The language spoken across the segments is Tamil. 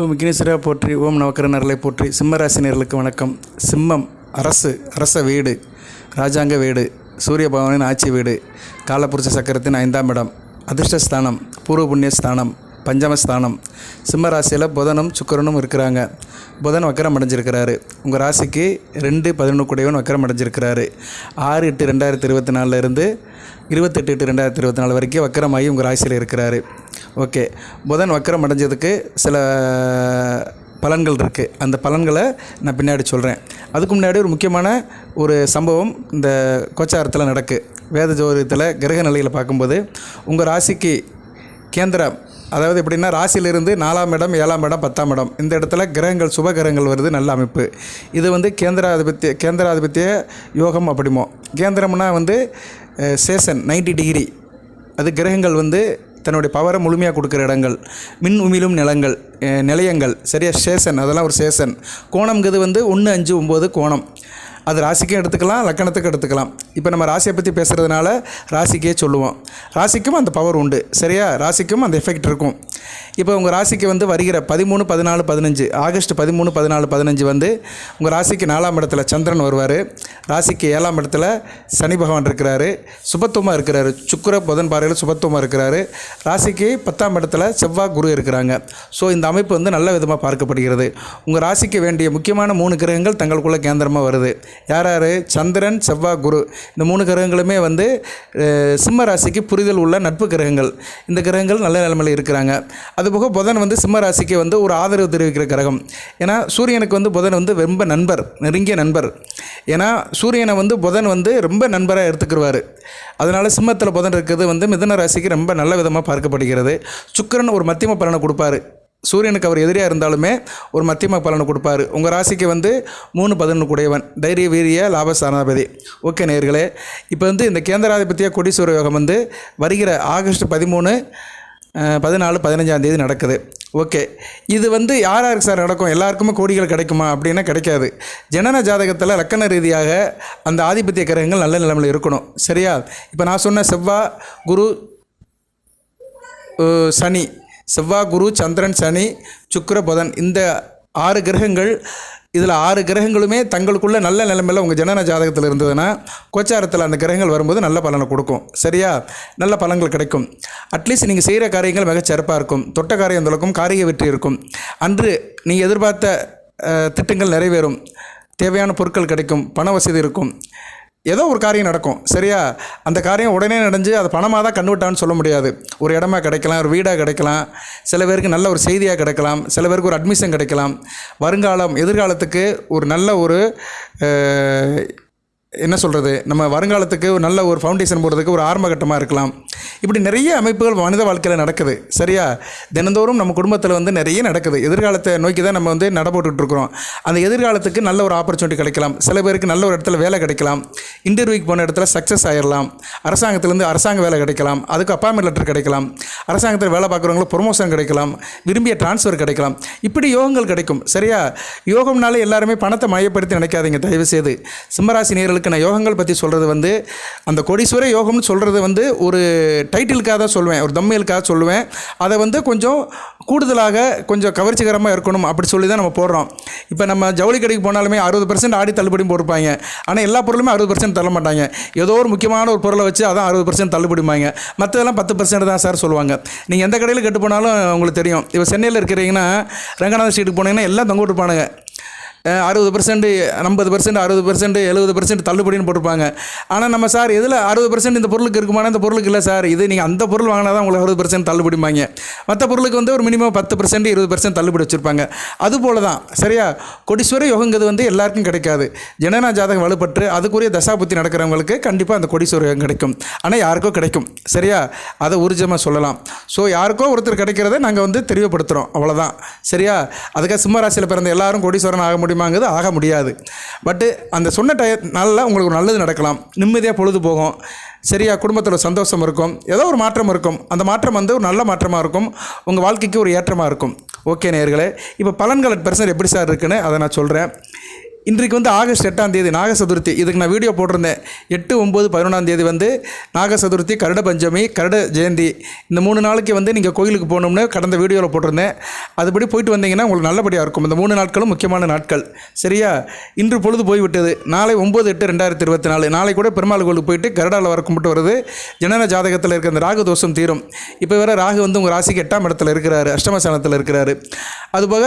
ஓம் விக்னேஸ்வரா போற்றி ஓம் நவக்கரனர்களை போற்றி சிம்மராசினியர்களுக்கு வணக்கம். சிம்மம் அரசு அரச வீடு ராஜாங்க வீடு சூரிய பகவானின் ஆட்சி வீடு காலபுருஷ சக்கரத்தின் ஐந்தாம் இடம் அதிர்ஷ்டஸ்தானம் பூர்வ புண்ணிய ஸ்தானம் பஞ்சமஸ்தானம் சிம்ம ராசியில் புதனும் சுக்கரனும் இருக்கிறாங்க. புதன் வக்கரம் அடைஞ்சிருக்கிறாரு. உங்கள் ராசிக்கு ரெண்டு பதினொன்று கூடையவன் வக்கரம் அடைஞ்சிருக்கிறாரு. ஆறு எட்டு ரெண்டாயிரத்தி இருபத்தி நாலில் இருந்து இருபத்தெட்டு எட்டு ரெண்டாயிரத்தி இருபத்தி நாலு வரைக்கும் வக்கரமாகி உங்கள் ராசியில் இருக்கிறாரு. ஓகே. புதன் வக்கரம் அடைஞ்சதுக்கு சில பலன்கள் இருக்குது அந்த பலன்களை நான் பின்னாடி சொல்கிறேன் அதுக்கு முன்னாடி ஒரு முக்கியமான ஒரு சம்பவம் இந்த கோச்சாரத்தில் நடக்கு. வேத ஜோதிடத்தில் கிரக நிலையில் பார்க்கும்போது உங்கள் ராசிக்கு கேந்திரம் அதாவது எப்படின்னா ராசியிலிருந்து நாலாம் இடம் ஏழாம் இடம் பத்தாம் இடம் இந்த இடத்துல கிரகங்கள் சுப கிரகங்கள் வருது நல்ல அமைப்பு. இது வந்து கேந்திராதிபத்திய கேந்திராதிபத்திய யோகம் அப்படிமோ. கேந்திரம்னா வந்து சேஷன் சேசன் 90 டிகிரி அது கிரகங்கள் வந்து தன்னுடைய பவரை முழுமையாக கொடுக்குற இடங்கள் மின் உமிழும் நிலங்கள் நிலையங்கள் சரியா? ஸ்டேஷன் அதெல்லாம் ஒரு ஸ்டேஷன் கோணம்ங்கிறது வந்து? ஒன்று அஞ்சு ஒம்பது கோணம். அது ராசிக்கும் எடுத்துக்கலாம் லக்கணத்துக்கும் எடுத்துக்கலாம். இப்போ நம்ம ராசியை பற்றி பேசுகிறதுனால ராசிக்கே சொல்லுவோம். ராசிக்கும் அந்த பவர் உண்டு. சரியா? ராசிக்கும் அந்த எஃபெக்ட் இருக்கும். இப்போ உங்கள் ராசிக்கு வந்து வருகிற பதிமூணு பதினாலு பதினஞ்சு ஆகஸ்ட் பதிமூணு பதினாலு பதினஞ்சு வந்து உங்கள் ராசிக்கு நாலாம் இடத்துல சந்திரன் வருவார். ராசிக்கு ஏழாம் இடத்துல சனி பகவான் இருக்கிறாரு. சுபத்துவமாக இருக்கிறாரு. சுக்கர புதன் பாறையில் சுபத்துவமாக இருக்கிறாரு. ராசிக்கு பத்தாம் இடத்துல செவ்வாய் குரு இருக்கிறாங்க. ஸோ இந்த அமைப்பு வந்து நல்ல விதமாக பார்க்கப்படுகிறது. உங்கள் ராசிக்கு வேண்டிய முக்கியமான மூணு கிரகங்கள் தங்களுக்குள்ள கேந்திரமாக வருது. யார் யார்? சந்திரன் செவ்வாய் குரு. இந்த மூணு கிரகங்களுமே வந்து சிம்ம ராசிக்கு புரிதல் உள்ள நட்பு கிரகங்கள். இந்த கிரகங்கள் நல்ல நிலைமையில் இருக்கிறாங்க. அதுபோக புதன் வந்து சிம்ம ராசிக்கு வந்து ஒரு ஆதரவு தெரிவிக்கிற கிரகம். ஏன்னா சூரியனுக்கு வந்து புதன் வந்து ரொம்ப நண்பர் நெருங்கிய நண்பர். ஏன்னா சூரியனை வந்து புதன் வந்து ரொம்ப நண்பராக எடுத்துக்கிடுவார் அதனால் சிம்மத்தில் புதன் இருக்கிறது வந்து மிதன ராசிக்கு ரொம்ப நல்ல விதமாக பார்க்கப்படுகிறது. சுக்கிரன் ஒரு மத்தியம பலனை கொடுப்பாரு. சூரியனுக்கு அவர் எதிரியாக இருந்தாலுமே ஒரு மத்தியம பலனை கொடுப்பாரு. உங்கள் ராசிக்கு வந்து மூணு பதினொன்று கூடையவன் தைரிய வீரிய லாபஸ்தானாபதி. ஓகே நேர்களே இப்போ வந்து இந்த கேந்திராதிபத்திய கொடீஸ்வர யோகம் வந்து வருகிற ஆகஸ்ட் பதிமூணு பதினாலு பதினஞ்சாம் தேதி நடக்குது. ஓகே இது வந்து யார் யாருக்கு சார் நடக்கும்? எல்லாருக்குமே கோடிகள் கிடைக்குமா? அப்படின்னா கிடைக்காது. ஜனன ஜாதகத்தில் லக்கண ரீதியாக அந்த ஆதிபத்திய கிரகங்கள் நல்ல நிலைமையில் இருக்கணும். சரியா? இப்போ நான் சொன்ன செவ்வாய் குரு சனி செவ்வாய் குரு சந்திரன் சனி சுக்கர புதன். இந்த ஆறு கிரகங்கள் இதில் ஆறு கிரகங்களுமே தங்களுக்குள்ள நல்ல நிலைமையில் உங்கள் ஜனன ஜாதகத்தில் இருந்ததுன்னா கோச்சாரத்தில் அந்த கிரகங்கள் வரும்போது நல்ல பலனை கொடுக்கும். சரியா? நல்ல பலன்கள் கிடைக்கும். அட்லீஸ்ட் நீங்கள் செய்கிற காரியங்கள் மிகச்சிறப்பாக இருக்கும். தொட்ட காரியம் தொடக்கும் காரிய வெற்றி இருக்கும். அன்று நீங்கள் எதிர்பார்த்த திட்டங்கள் நிறைவேறும். தேவையான பொருட்கள் கிடைக்கும். பண வசதி இருக்கும். ஏதோ ஒரு காரியம் நடக்கும். சரியா? அந்த காரியம் உடனே நடந்து அது பணமாக தான் கன்வெர்ட்டான்னு சொல்ல முடியாது. ஒரு இடமா கிடைக்கலாம் ஒரு வீடாக கிடைக்கலாம் சில பேருக்கு நல்ல ஒரு செய்தியாக கிடைக்கலாம் சில பேருக்கு ஒரு அட்மிஷன் கிடைக்கலாம். வருங்காலம் எதிர்காலத்துக்கு ஒரு நல்ல ஒரு என்ன சொல்கிறது நம்ம வருங்காலத்துக்கு ஒரு நல்ல ஒரு ஃபவுண்டேஷன் போடுறதுக்கு ஒரு ஆரம்பகட்டமாக இருக்கலாம். இப்படி நிறைய அமைப்புகள் மனித வாழ்க்கையில் நடக்குது. சரியா? தினந்தோறும் நம்ம குடும்பத்தில் வந்து நிறைய நடக்குது. எதிர்காலத்தை நோக்கி தான் நம்ம வந்து நட இருக்கிறோம். அந்த எதிர்காலத்துக்கு நல்ல ஒரு ஆப்பர்ச்சுனிட்டி கிடைக்கலாம். சில பேருக்கு நல்ல ஒரு இடத்துல வேலை கிடைக்கலாம். இன்டர்வியூக்கு போன இடத்துல சக்ஸஸ் ஆயிடலாம் அரசாங்கத்திலேருந்து அரசாங்க வேலை கிடைக்கலாம். அதுக்கு அப்பாயின்மெண்ட் லெட்டர் கிடைக்கலாம். அரசாங்கத்தில் வேலை பார்க்குறவங்களுக்கு ப்ரொமோஷன் கிடைக்கலாம். விரும்பிய டிரான்ஸ்ஃபர் கிடைக்கலாம். இப்படி யோகங்கள் கிடைக்கும். சரியா? யோகம்னாலே எல்லாருமே பணத்தை மையப்படுத்தி நினைக்காதீங்க. தயவு செய்து சிம்மராசி நேர்களுக்கு நான் யோகங்கள் பற்றி சொல்கிறது வந்து அந்த கோடீஸ்வர யோகம்னு சொல்கிறது வந்து ஒரு டைட்டிலுக்காக தான் சொல்லுவேன் ஒரு தம்மையலுக்காக சொல்லுவேன். அதை வந்து கொஞ்சம் கூடுதலாக கொஞ்சம் கவர்ச்சிகரமாக இருக்கணும் அப்படி சொல்லி தான் நம்ம போடுறோம். இப்போ நம்ம ஜவுளி கடைக்கு போனாலுமே அறுபது பர்சன்ட் ஆடி தள்ளுபடியும் போட்டிருப்பாங்க. ஆனால் எல்லா பொருளுமே அறுபது பர்சன்ட் தள்ள மாட்டாங்க. ஏதோ ஒரு முக்கியமான ஒரு பொருளை வச்சு அதான் அறுபது பர்சன்ட் தள்ளுபடிமாங்க மற்றதெல்லாம் பத்து பர்சன்ட் தான் சார் சொல்லுவாங்க. நீங்கள் எந்த கடையில் கெட்டு போனாலும் உங்களுக்கு தெரியும். இப்போ சென்னையில் இருக்கிறீங்கன்னா ரங்கநாத ஸ்ட்ரீட்டுக்கு போனீங்கன்னா எல்லாம் தொங்க விட்டுருப்பானுங்க. அறுபது பர்சன்ட் ஐம்பது பர்சன்ட் அறுபது பர்சன்ட் எழுபது பர்சன்ட் தள்ளுபடின்னு போட்டிருப்பாங்க. ஆனால் நம்ம சார் எதில் அறுபது பர்சன்ட் இந்த பொருளுக்கு இருக்குமானா இந்த பொருளுக்கு இல்லை சார். இது நீங்கள் அந்த பொருள் வாங்கினா தான் உங்களுக்கு அறுபது பர்சன்ட் தள்ளுபடிம்பாங்க. மற்ற பொருளுக்கு வந்து ஒரு மினிமம் பத்து பர்சன்ட் இருபது பர்சன்ட் தள்ளுபடி வச்சுருப்பாங்க. அதுபோல தான் சரியா? கொடிஸ்வர யோகங்கிறது வந்து எல்லாருக்கும் கிடைக்காது. ஜனனா ஜாதகம் வலுப்பட்டு அதுக்குரிய தசாபுத்தி நடக்கிறவங்களுக்கு கண்டிப்பாக அந்த கொடிஸ்வர யோகம் கிடைக்கும். ஆனால் யாருக்கோ கிடைக்கும் சரியா? அதை ஊர்ஜமாக சொல்லலாம். ஸோ யாருக்கோ ஒருத்தர் கிடைக்கிறத நாங்கள் வந்து தெளிவுபடுத்துகிறோம் அவ்வளோதான் சரியா? அதுக்காக சிம்ம ராசியில் பிறந்த எல்லாரும் கொடிஸ்வரன் ஆக முடியும்? முடியுமாங்கிறது ஆக முடியாது. பட்டு அந்த சொன்ன டய நாளில் உங்களுக்கு ஒரு நல்லது நடக்கலாம். நிம்மதியாக பொழுது போகும். சரியா குடும்பத்தில் சந்தோஷம் இருக்கும். ஏதோ ஒரு மாற்றம் இருக்கும். அந்த மாற்றம் வந்து ஒரு நல்ல மாற்றமாக இருக்கும். உங்கள் வாழ்க்கைக்கு ஒரு ஏற்றமாக இருக்கும். ஓகே நேர்களே இப்போ பலன்கள் பெர்சன்ட் எப்படி சார் இருக்குன்னு அதை நான் சொல்கிறேன் இன்றைக்கு வந்து ஆகஸ்ட் எட்டாம் தேதி நாக சதுர்த்தி இதுக்கு நான் வீடியோ போட்டிருந்தேன். எட்டு ஒம்பது பதினொன்றாம் தேதி வந்து நாக சதுர்த்தி கருட பஞ்சமி கருட ஜெயந்தி. இந்த மூணு நாளைக்கு வந்து நீங்கள் கோயிலுக்கு போகணும்னு கடந்த வீடியோவில் போட்டிருந்தேன். அதுபடி போயிட்டு வந்தீங்கன்னா உங்களுக்கு நல்லபடியாக இருக்கும். இந்த மூணு நாட்களும் முக்கியமான நாட்கள். சரியா? இன்று பொழுது போய்விட்டது. நாளை ஒம்பது எட்டு ரெண்டாயிரத்தி இருபத்தி நாலு. நாளை கூட பெருமாள் கோயிலுக்கு போயிட்டு கருடாவில் வர கும்பிட்டு வருது. ஜனன ஜாதகத்தில் இருக்க அந்த ராகு தோஷம் தீரும். இப்போ வேற ராகு வந்து உங்கள் ராசிக்கு எட்டாம் இடத்துல இருக்கிறாரு அஷ்டமஸ்தானத்தில் இருக்கிறாரு. அதுபோக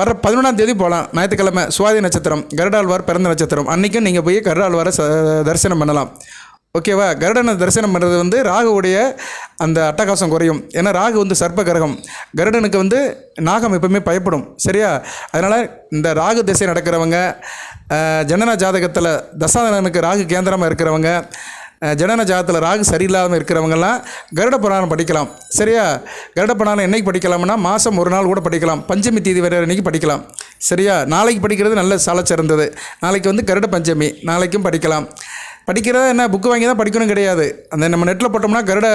வர பதினொன்றாம் தேதி போகலாம் ஞாயிற்றுக்கிழமை சுவாதி நட்சத்திரம் கருடாழ்வார் பிறந்த நட்சத்திரம். அன்றைக்கும் நீங்கள் போய் கருடாழ்வாரை தரிசனம் பண்ணலாம். ஓகேவா கருடனை தரிசனம் பண்ணுறது வந்து ராகுவுடைய அந்த அட்டகாசம் குறையும். ஏன்னா ராகு வந்து சர்ப்ப கிரகம். கருடனுக்கு வந்து நாகம் எப்பவுமே பயப்படும். சரியா? அதனால் இந்த ராகு திசை நடக்கிறவங்க ஜனன ஜாதகத்தில் தசாதனனுக்கு ராகு கேந்திரமாக இருக்கிறவங்க ஜனன ஜாதத்தில் ராகு சரியில்லாமல் இருக்கிறவங்கெல்லாம் கருட புராணம் படிக்கலாம். சரியா? கருட புராணம் என்னைக்கு படிக்கலாம்னா மாதம் ஒரு நாள் கூட படிக்கலாம். பஞ்சமி தேதி வரை அன்றைக்கி படிக்கலாம். சரியா? நாளைக்கு படிக்கிறது நல்ல சாலை சிறந்தது. நாளைக்கு வந்து கருட பஞ்சமி. நாளைக்கும் படிக்கலாம். படிக்கிறத என்ன? புக்கு வாங்கி தான் படிக்கணும் கிடையாது. அந்த நம்ம நெட்டில் போட்டோம்னா கருட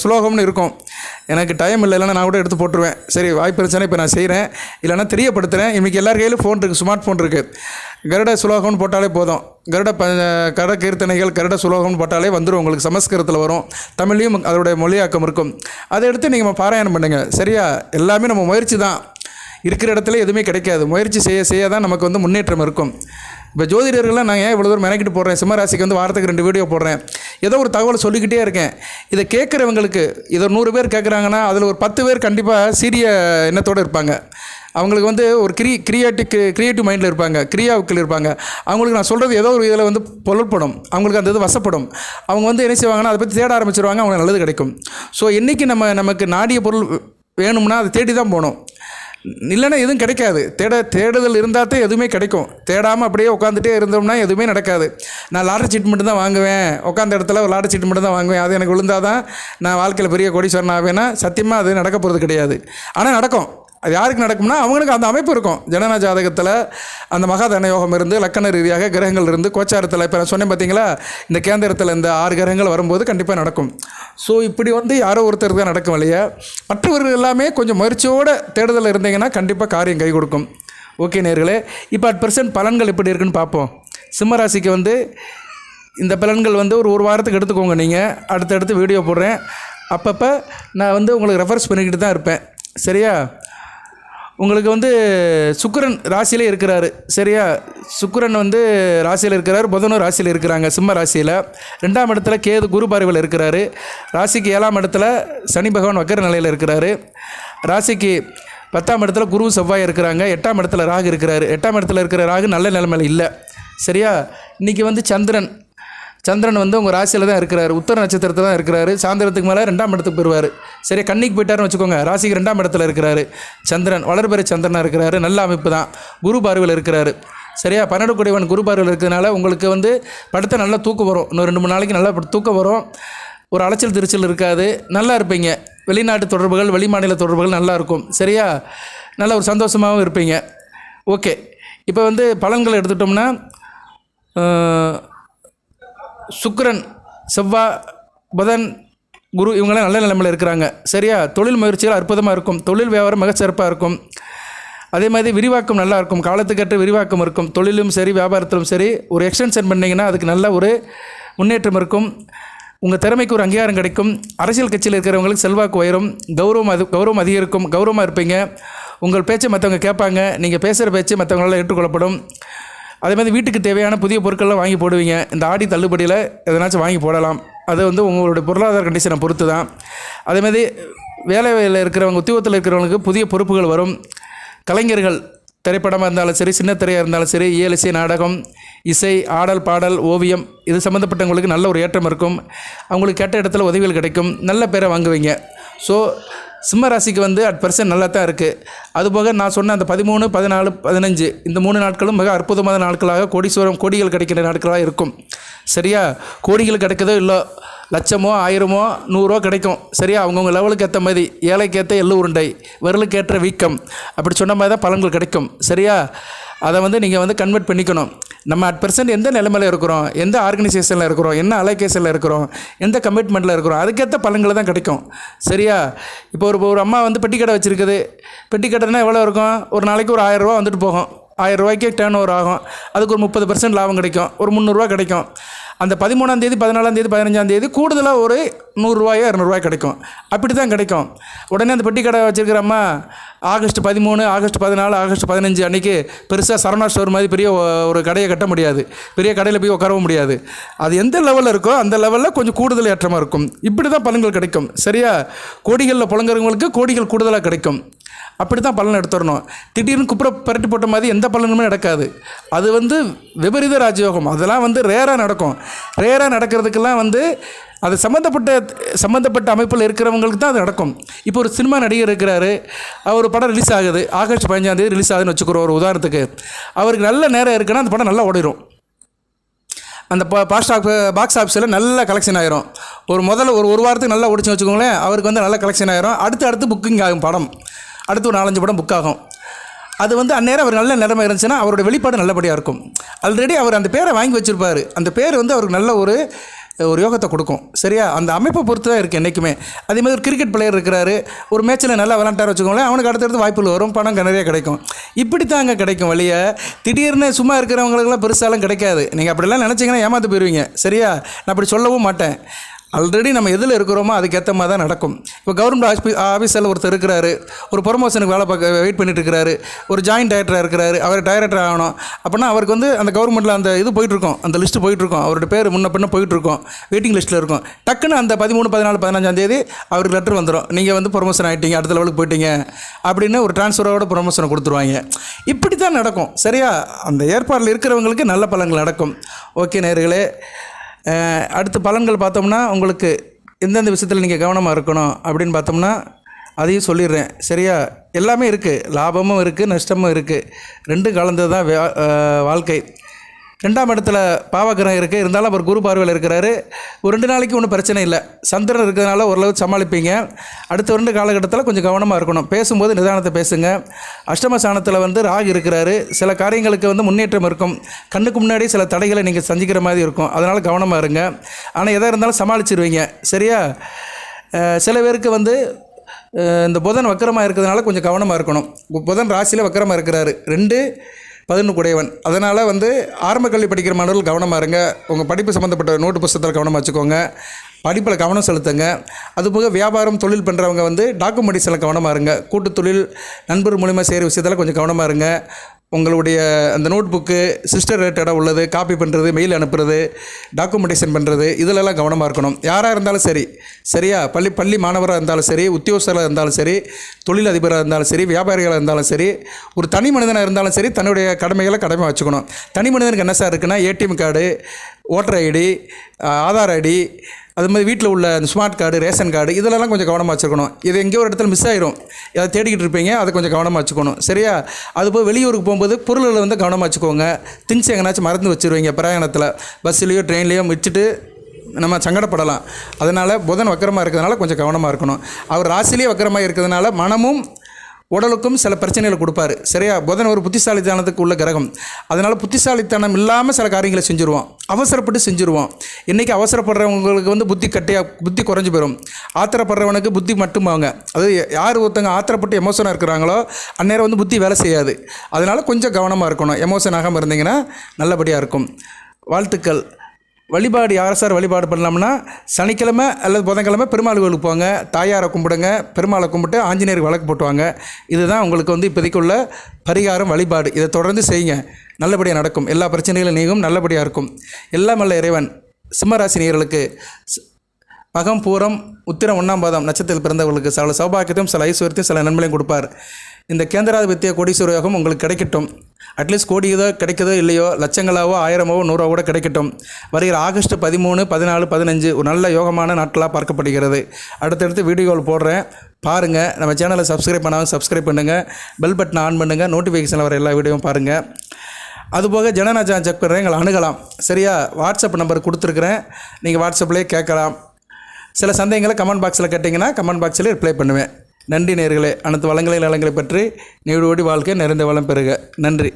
ஸ்லோகம்னு இருக்கும். எனக்கு டைம் இல்லை இல்லைன்னா நான் கூட எடுத்து போட்டுருவேன். சரி வாய்ப்பு இருந்துச்சுன்னா இப்போ நான் செய்கிறேன் இல்லைன்னா தெரியப்படுத்துகிறேன் இன்றைக்கி எல்லார் கையிலும் ஃபோன் இருக்குது ஸ்மார்ட் ஃபோன் இருக்குது கருட சுலோகம்னு போட்டாலே போதும். கருட ப கருட கீர்த்தனைகள் கருட சுலோகம்னு போட்டாலே வந்துடும் உங்களுக்கு சமஸ்கிருதத்தில் வரும். தமிழ்லையும் அதோடைய மொழியாக்கம் இருக்கும். அதை எடுத்து நீங்கள் பாராயணம் பண்ணுங்கள் சரியா? எல்லாமே நம்ம முயற்சி தான். இருக்கிற இடத்துல எதுவுமே கிடைக்காது. முயற்சி செய்ய செய்ய தான் நமக்கு வந்து முன்னேற்றம் இருக்கும். இப்போ ஜோதிடர்கள்லாம் நான் ஏன் இவ்வளோ தூரம் மெனக்கிட்டு போடுறேன் சிம்மராசிக்கு வந்து வாரத்துக்கு ரெண்டு வீடியோ போடுறேன். ஏதோ ஒரு தகவலை சொல்லிக்கிட்டே இருக்கேன். இதை கேட்குறவங்களுக்கு இதை நூறு பேர் கேட்குறாங்கன்னா அதில் ஒரு பத்து பேர் கண்டிப்பாக சீரிய எண்ணத்தோடு இருப்பாங்க. அவங்களுக்கு வந்து ஒரு கிரி கிரியேட்டிக் கிரியேட்டிவ் மைண்டில் இருப்பாங்க. கிரியாவுக்கள் இருப்பாங்க. அவங்களுக்கு நான் சொல்கிறது ஏதோ ஒரு இதில் வந்து பொருள்படும். அவங்களுக்கு அந்த இது வசப்படும். அவங்க வந்து என்ன செய்வாங்கன்னா அதை பற்றி தேட ஆரம்பிச்சிருவாங்க அவங்களுக்கு நல்லது கிடைக்கும். ஸோ என்றைக்கு நம்ம நமக்கு நாடிய பொருள் வேணும்னா அதை தேடி தான் போகணும். இல்லைன்னா எதுவும் கிடைக்காது. தேட தேடுதல் இருந்தால் தான் எதுவுமே கிடைக்கும். தேடாமல் அப்படியே உட்காந்துட்டே இருந்தோம்னா எதுவுமே நடக்காது. நான் லாட்டரி சீட் மட்டும் தான் வாங்குவேன். உட்காந்த இடத்துல ஒரு லாட்டரி சீட் மட்டும் தான் வாங்குவேன். அது எனக்கு விழுந்தால் தான் நான் வாழ்க்கையில் பெரிய கோடீஸ்வரன் ஆவேன்னா சத்தியமாக அது நடக்க போகிறது கிடையாது. ஆனால் நடக்கும். அது யாருக்கு நடக்கும்னா அவங்களுக்கு அந்த அமைப்பு இருக்கும். ஜனன ஜாதகத்தில் அந்த மகாதன யோகம் இருந்து லக்கண ரீதியாக கிரகங்கள் இருந்து கோச்சாரத்தில் இப்போ நான் சொன்னேன் பார்த்தீங்களா இந்த கேந்திரத்தில் இந்த ஆறு கிரகங்கள் வரும்போது கண்டிப்பாக நடக்கும். ஸோ இப்படி வந்து யாரோ ஒருத்தர் தான் நடக்கும் இல்லையா? மற்றவர்கள் எல்லாமே கொஞ்சம் முயற்சியோடு தேடுதல் இருந்தீங்கன்னா கண்டிப்பாக காரியம் கை கொடுக்கும். ஓகே நேர்களே இப்போ அட் பர்சன்ட் பலன்கள் எப்படி இருக்குன்னு பார்ப்போம். சிம்மராசிக்கு வந்து இந்த பலன்கள் வந்து ஒரு ஒரு வாரத்துக்கு எடுத்துக்கோங்க நீங்கள் அடுத்தடுத்து வீடியோ போடுறேன். அப்பப்போ நான் வந்து உங்களுக்கு ரெஃபர்ஸ் பண்ணிக்கிட்டு தான் இருப்பேன். சரியா? உங்களுக்கு வந்து சுக்கரன் ராசியிலே இருக்கிறாரு. சரியா? சுக்கரன் வந்து ராசியில் இருக்கிறாரு புதனும் ராசியில் இருக்கிறாங்க சிம்ம ராசியில். ரெண்டாம் இடத்துல கேது குரு பார்வையில் இருக்கிறாரு. ராசிக்கு ஏழாம் இடத்துல சனி பகவான் வக்கர நிலையில் இருக்கிறாரு. ராசிக்கு பத்தாம் இடத்துல குரு செவ்வாய் இருக்கிறாங்க. எட்டாம் இடத்துல ராகு இருக்கிறாரு. எட்டாம் இடத்துல இருக்கிற ராகு நல்ல நிலைமையில் இல்லை. சரியா? இன்றைக்கி வந்து சந்திரன் சந்திரன் வந்து உங்கள் ராசியில் தான் இருக்கிறாரு. உத்தர நட்சத்திரத்தில் தான் இருக்கிறாரு. சாயந்தரத்துக்கு மேலே ரெண்டாம் இடத்துக்கு போயிடுவார் சரி கண்ணிக்கு போயிட்டாருன்னு வச்சுக்கோங்க. ராசிக்கு ரெண்டாம் இடத்துல இருக்கிறாரு. சந்திரன் வளர்பெற சந்திரனாக இருக்கிறாரு. நல்ல அமைப்பு தான். குரு பார்வையில் இருக்கிறாரு. சரியா? பன்னெண்டு குடிவன் குரு பார்வையில் இருக்கிறதுனால உங்களுக்கு வந்து படுத்த நல்லா தூக்கம் வரும். இன்னும் ரெண்டு மூணு நாளைக்கு நல்லா தூக்கம் வரும். ஒரு அலைச்சல் திருச்சல் இருக்காது. நல்லா இருப்பீங்க. வெளிநாட்டு தொடர்புகள் வெளி மாநில தொடர்புகள் நல்லா இருக்கும். சரியா? நல்ல ஒரு சந்தோஷமாகவும் இருப்பீங்க. ஓகே. இப்போ வந்து பலன்களை எடுத்துட்டோம்னா சுக்ரன் செவ்வாய் புதன் குரு இவங்களாம் நல்ல நிலைமையில் இருக்கிறாங்க. சரியா? தொழில் முயற்சிகள் அற்புதமாக இருக்கும். தொழில் வியாபாரம் மிகச்சிறப்பாக இருக்கும். அதே மாதிரி விரிவாக்கம் நல்லா இருக்கும். காலத்துக்கேற்ற விரிவாக்கம் இருக்கும். தொழிலும் சரி வியாபாரத்திலும் சரி ஒரு எக்ஸ்டென்ஷன் பண்ணிங்கன்னா அதுக்கு நல்ல ஒரு முன்னேற்றம் இருக்கும். உங்கள் திறமைக்கு ஒரு அங்கீகாரம் கிடைக்கும். அரசியல் கட்சியில் இருக்கிறவங்களுக்கு செல்வாக்கு உயரும். கௌரவம் அது கௌரவம் அதிகரிக்கும். கௌரவமாக இருப்பீங்க. உங்கள் பேச்சை மற்றவங்க கேட்பாங்க. நீங்கள் பேசுகிற பேச்சு மற்றவங்களால் ஏற்றுக்கொள்ளப்படும். அதே மாதிரி வீட்டுக்கு தேவையான புதிய பொருட்கள்லாம் வாங்கி போடுவீங்க. இந்த ஆடி தள்ளுபடியில் எதனாச்சும் வாங்கி போடலாம். அது வந்து உங்களுடைய பொருளாதார கண்டிஷனை பொறுத்து தான் அதே மாதிரி வேலையில் இருக்கிறவங்க உத்தியோகத்தில் இருக்கிறவங்களுக்கு புதிய பொறுப்புகள் வரும். கலைஞர்கள் திரைப்படமாக இருந்தாலும் சரி சின்ன திரையாக இருந்தாலும் சரி இயலிசை நாடகம் இசை ஆடல் பாடல் ஓவியம் இது சம்மந்தப்பட்டவங்களுக்கு நல்ல ஒரு ஏற்றம் இருக்கும். அவங்களுக்கு கேட்ட இடத்துல உதவிகள் கிடைக்கும். நல்ல பேரை வாங்குவீங்க. ஸோ சிம்ம ராசிக்கு வந்து அட் பர்சன்ட் நல்லா தான் இருக்குது அதுபோக நான் சொன்ன அந்த பதிமூணு பதினாலு பதினஞ்சு இந்த மூணு நாட்களும் மிக அற்புதமான நாட்களாக கோடீஸ்வரம் கோடிகள் கிடைக்கிற நாட்களாக இருக்கும். சரியா? கோடிகள் கிடைக்குதோ இல்லை லட்சமோ ஆயிரமோ நூறோ கிடைக்கும். சரியா? அவங்கவுங்க லெவலுக்கு ஏற்ற மாதிரி ஏழைக்கு ஏற்ற எள்ளு உருண்டை விரலுக்கு ஏற்ற வீக்கம். அப்படி சொன்ன மாதிரி தான் பலன்கள் கிடைக்கும். சரியா? அதை வந்து நீங்கள் வந்து கன்வெர்ட் பண்ணிக்கணும். நம்ம அட் பர்சன்ட் எந்த நிலமையில் இருக்கிறோம்? எந்த ஆர்கனைசேஷனில் இருக்கிறோம்? என்ன அலைகேஷனில் இருக்கிறோம்? எந்த கமிட்மெண்ட்டில் இருக்கிறோம்? அதுக்கேற்ற பலன்கள் தான் கிடைக்கும். சரியா? இப்போ ஒரு ஒரு அம்மா வந்து பெட்டி கடை வச்சுருக்குது. பெட்டி கடைனா எவ்வளோ இருக்கும்? ஒரு நாளைக்கு ஒரு ஆயிரம் வந்துட்டு போகும். ஆயிரம் ரூபாய்க்கு டேர்ன் ஓவர் ஆகும். அதுக்கு ஒரு முப்பது பர்சன்ட் லாபம் கிடைக்கும். ஒரு முந்நூறுரூவா கிடைக்கும். அந்த பதிமூணாம் தேதி பதினாலாம் தேதி பதினஞ்சாம் தேதி கூடுதலாக ஒரு நூறுரூவாயோ இரநூறுவாய் கிடைக்கும். அப்படி தான் கிடைக்கும். உடனே அந்த பெட்டி கடை வச்சுருக்கிறம்மா ஆகஸ்ட் பதிமூணு ஆகஸ்ட் பதினாலு ஆகஸ்ட் பதினஞ்சு அன்றைக்கி பெருசாக சரணா ஸ்டோர் மாதிரி பெரிய ஒரு கடையை கட்ட முடியாது. பெரிய கடையில் போய் உட்காரவும் முடியாது. அது எந்த லெவலில் இருக்கோ அந்த லெவலில் கொஞ்சம் கூடுதல் ஏற்றமாக இருக்கும். இப்படி தான் பலன்கள் கிடைக்கும். சரியா? கோடிகளில் புழங்குறவங்களுக்கு கோடிகள் கூடுதலாக கிடைக்கும். அப்படி தான் பலன் எடுத்துடணும் திடீர்னு குப்புற பரட்டி போட்ட மாதிரி எந்த பலனுமே நடக்காது. அது வந்து விபரீத ராஜயோகம். அதெல்லாம் வந்து ரேராக நடக்கும். ரேராக நடக்கிறதுக்கெல்லாம் வந்து அது சம்மந்தப்பட்ட சம்மந்தப்பட்ட அமைப்பில் இருக்கிறவங்களுக்கு தான் அது நடக்கும். இப்போ ஒரு சினிமா நடிகர் இருக்கிறாரு. அவர் படம் ரிலீஸ் ஆகுது. ஆகஸ்ட் பதினஞ்சாம் தேதி ரிலீஸ் ஆகுதுன்னு வச்சுக்கிறோம் ஒரு உதாரணத்துக்கு. அவருக்கு நல்ல நேரம் இருக்குன்னா அந்த படம் நல்லா ஓடிடும் அந்த பா பாஸ்ட் ஆஃப் பாக்ஸ் ஆஃபீஸில் நல்ல கலெக்ஷன் ஆயிரும். ஒரு முதல்ல ஒரு ஒரு வாரத்துக்கு நல்லா ஓடிச்சு வச்சுக்கோங்களேன் அவருக்கு வந்து நல்ல கலெக்ஷன் ஆயிரும். அடுத்து அடுத்து புக்கிங் ஆகும் படம். அடுத்து ஒரு நாலஞ்சு படம் புக் ஆகும். அது வந்து அந்நேரம் அவர் நல்ல நிலைமை இருந்துச்சுன்னா அவரோட வெளிப்பாடு நல்லபடியாக இருக்கும். ஆல்ரெடி அவர் அந்த பேரை வாங்கி வச்சுருப்பார். அந்த பேர் வந்து அவருக்கு நல்ல ஒரு ஒரு யோகத்தை கொடுக்கும். சரியா? அந்த அமைப்பை பொறுத்து தான் இருக்குது என்றைக்குமே அதே மாதிரி ஒரு கிரிக்கெட் பிளேயர் இருக்கிறாரு. ஒரு மேட்ச்சில் நல்லா விளாண்டார் வச்சுக்கோங்களேன் அவனுக்கு அடுத்தடுத்து வாய்ப்புகள் வரும். பணம் நிறைய கிடைக்கும். இப்படி தாங்க கிடைக்கும் வழியை திடீர்னு சும்மா இருக்கிறவங்களுக்குலாம் பெருசாலாம் கிடைக்காது. நீங்கள் அப்படிலாம் நினச்சிங்கன்னா ஏமாந்து போயிடுவீங்க சரியா? நான் அப்படி சொல்லவும் மாட்டேன். ஆல்ரெடி நம்ம எதில் இருக்கிறோமோ அதுக்கேற்ற மாதிரி தான் நடக்கும். இப்போ கவர்மெண்ட் ஆஸ்பி ஆஃபீஸில் ஒருத்தர் இருக்கிறாரு ஒரு ப்ரொமோஷனுக்கு வேலை பார்க்க வெயிட் பண்ணிட்டு இருக்கிறாரு ஒரு ஜாயின்ட் டைரக்டராக இருக்கிறாரு அவர் டைரக்டர் ஆகணும். அப்படின்னா அவருக்கு வந்து அந்த கவர்மெண்ட்டில் அந்த இது போயிட்டுருக்கோம். அந்த லிஸ்ட்டு போயிட்டுருக்கோம். அவரோட பேர் முன்ன பின்ன போயிட்டுருக்கோம். வெயிட்டிங் லிஸ்ட்டில் இருக்கும். டக்குன்னு அந்த பதிமூணு பதினாலு பதினஞ்சாம் தேதி அவருக்கு லெட்டர் வந்துடும் நீங்கள் வந்து ப்ரொமோஷன் ஆகிட்டீங்க அடுத்த லெவலுக்கு போயிட்டீங்க அப்படின்னு ஒரு ட்ரான்ஸ்ஃபரோட ப்ரொமோஷனை கொடுத்துருவாங்க. இப்படி தான் நடக்கும். சரியா? அந்த ஏற்பாடில் இருக்கிறவங்களுக்கு நல்ல பலன்கள் நடக்கும். ஓகே நேர்களே அடுத்து பலன்கள் பார்த்தோம்னா உங்களுக்கு எந்தெந்த விஷயத்தில் நீங்கள் கவனமாக இருக்கணும் அப்படின்னு பார்த்தோம்னா அதையும் சொல்லிடுறேன். சரியா? எல்லாமே இருக்குது லாபமும் இருக்குது நஷ்டமும் இருக்குது ரெண்டும் கலந்தது தான் வாழ்க்கை. ரெண்டாம் இடத்துல பாவகிரகம் இருக்குது இருந்தாலும் அவர் குரு பார்வையில் இருக்கிறாரு. ஒரு ரெண்டு நாளைக்கு ஒன்றும் பிரச்சனை இல்லை. சந்திரன் இருக்கிறதுனால ஓரளவு சமாளிப்பீங்க. அடுத்த ரெண்டு காலகட்டத்தில் கொஞ்சம் கவனமாக இருக்கணும். பேசும்போது நிதானத்தை பேசுங்க. அஷ்டம சாணத்தில் வந்து ராகு இருக்கிறாரு. சில காரியங்களுக்கு வந்து முன்னேற்றம் இருக்கும். கண்ணுக்கு முன்னாடி சில தடைகளை நீங்கள் சந்திக்கிற மாதிரி இருக்கும். அதனால் கவனமாக இருங்க. ஆனால் எதாக இருந்தாலும் சமாளிச்சிருவீங்க. சரியா? சில பேருக்கு வந்து இந்த புதன் வக்கரமாக இருக்கிறதுனால கொஞ்சம் கவனமாக இருக்கணும். புதன் ராசியில் வக்கரமாக இருக்கிறாரு. ரெண்டு பதினொன்று அதனால் வந்து ஆரம்ப கல்வி படிக்கிற மாணவர்கள் கவனமாக இருங்க. உங்கள் படிப்பு சம்மந்தப்பட்ட நோட்டு புத்தகத்தில் கவனமாக வச்சுக்கோங்க. படிப்பில் கவனம் செலுத்துங்க. அதுபோக வியாபாரம் தொழில் பண்ணுறவங்க வந்து டாக்குமெண்ட்ஸில் கவனமாக இருங்க. கூட்டு தொழில் நண்பர் மூலிமா செய்கிற விஷயத்தில் கொஞ்சம் கவனமாக இருங்க. உங்களுடைய அந்த நோட் புக்கு சிஸ்டர் ரிலேட்டடாக உள்ளது காப்பி பண்ணுறது மெயில் அனுப்புறது டாக்குமெண்டேஷன் பண்ணுறது இதிலெல்லாம் கவனமாக இருக்கணும். யாராக இருந்தாலும் சரி சரியா? பள்ளி பள்ளி மாணவராக இருந்தாலும் சரி உத்தியோகஸ்தராக இருந்தாலும் சரி தொழில் அதிபராக இருந்தாலும் சரி வியாபாரிகளாக இருந்தாலும் சரி ஒரு தனி மனிதனாக இருந்தாலும் சரி தன்னுடைய கடமைகளை கடமை வச்சுக்கணும். தனி மனிதனுக்கு என்ன சார் இருக்குன்னா ATM card voter ID Aadhaar ID அது மாதிரி வீட்டில் உள்ள அந்த ஸ்மார்ட் கார்டு ரேஷன் கார்டு இதெல்லாம் கொஞ்சம் கவனமாக வச்சுக்கணும் இது எங்கேயோ ஒரு இடத்துல மிஸ் ஆயிரும். அதை தேடிக்கிட்டு இருப்பீங்க அதை கொஞ்சம் கவனமாக வச்சுக்கணும். சரியா? அது போய் வெளியூருக்கு போகும்போது பொருள்களை வந்து கவனமாக வச்சுக்கோங்க. திங்ஸ் எங்கேனாச்சும் மறந்து வச்சுருவீங்க பிரயாணத்தில். பஸ்ஸுலேயோ ட்ரெயின்லேயோ வச்சுட்டு நம்ம சங்கடப்படலாம். அதனால் புதன் வக்கரமாக இருக்கிறதுனால கொஞ்சம் கவனமாக இருக்கணும். அவர் ராசிலேயே வக்கரமாக இருக்கிறதுனால மனமும் உடலுக்கும் சில பிரச்சனைகளை கொடுப்பாரு. சரியா? புதன் ஒரு புத்திசாலித்தனத்துக்கு உள்ள கிரகம். அதனால் புத்திசாலித்தனம் இல்லாமல் சில காரியங்களை செஞ்சுருவோம் அவசரப்பட்டு செஞ்சுருவோம் இன்றைக்கி அவசரப்படுறவங்களுக்கு வந்து புத்தி கட்டியாக புத்தி குறைஞ்சி போயிடும் ஆத்திரப்படுறவனுக்கு புத்தி மட்டுமாங்க அது யார் ஒருத்தங்க ஆத்திரப்பட்டு எமோஷனாக இருக்கிறாங்களோ அந்நேரம் வந்து புத்தி வேலை செய்யாது. அதனால் கொஞ்சம் கவனமாக இருக்கணும். எமோஷன் ஆகாமல் இருந்தீங்கன்னா நல்லபடியாக இருக்கும். வாழ்த்துக்கள். வழிபாடு யார் சார் வழிபாடு பண்ணலாம்னா சனிக்கிழமை அல்லது புதன்கிழமை பெருமாள் கோயிலுக்கு போங்க. தாயாரை கும்பிடுங்க. பெருமாளை கும்பிட்டு ஆஞ்சநேயருக்கு வழக்கு போட்டுவாங்க. இதுதான் உங்களுக்கு வந்து இப்போதைக்கு உள்ள பரிகாரம் வழிபாடு. இதை தொடர்ந்து செய்யுங்க. நல்லபடியாக நடக்கும். எல்லா பிரச்சனைகளும் நீங்கும். நல்லபடியாக இருக்கும். எல்லாம் நல்ல இறைவன். சிம்மராசினியர்களுக்கு மகம் பூரம் உத்திரம் ஒன்றாம் பாதம் நட்சத்திரத்தில் பிறந்தவர்களுக்கு சில சௌபாக்கியத்தையும் சில ஐஸ்வர்யத்தையும் சில நன்மையும் கொடுப்பார். இந்த கேந்திராதிபத்திய கோடீஸ்வர யோகம் உங்களுக்கு கிடைக்கட்டும். அட்லீஸ்ட் கோடியதோ கிடைக்கதோ இல்லையோ லட்சங்களாவோ ஆயிரமோ நூறோ கூட கிடைக்கட்டும். வருகிற ஆகஸ்ட் பதிமூணு பதினாலு பதினஞ்சு ஒரு நல்ல யோகமான நாட்களாக பார்க்கப்படுகிறது. அடுத்தடுத்து வீடியோவில் போடுறேன். பாருங்கள் நம்ம சேனலை சப்ஸ்கிரைப் பண்ணாமல் சப்ஸ்கிரைப் பண்ணுங்கள் பெல் பட்டனை ஆன் பண்ணுங்கள் நோட்டிஃபிகேஷனில் வர எல்லா வீடியோவும் பாருங்கள் அதுபோக ஜனநாஜா செக் பண்ணுறேன் எங்களை அணுகலாம். சரியா? வாட்ஸ்அப் நம்பர் கொடுத்துருக்குறேன். நீங்கள் வாட்ஸ்அப்லேயே கேட்கலாம். சில சந்தேகங்களை கமெண்ட் பாக்ஸில் கேட்டிங்கன்னா கமெண்ட் பாக்ஸில் ரிப்ளை பண்ணுவேன். நன்றி நேர்களே. அனைத்து வளங்களை நலங்களை பற்றி நீடு ஓடி வாழ்க்கை நிறைந்த வளம் பெறுக. நன்றி.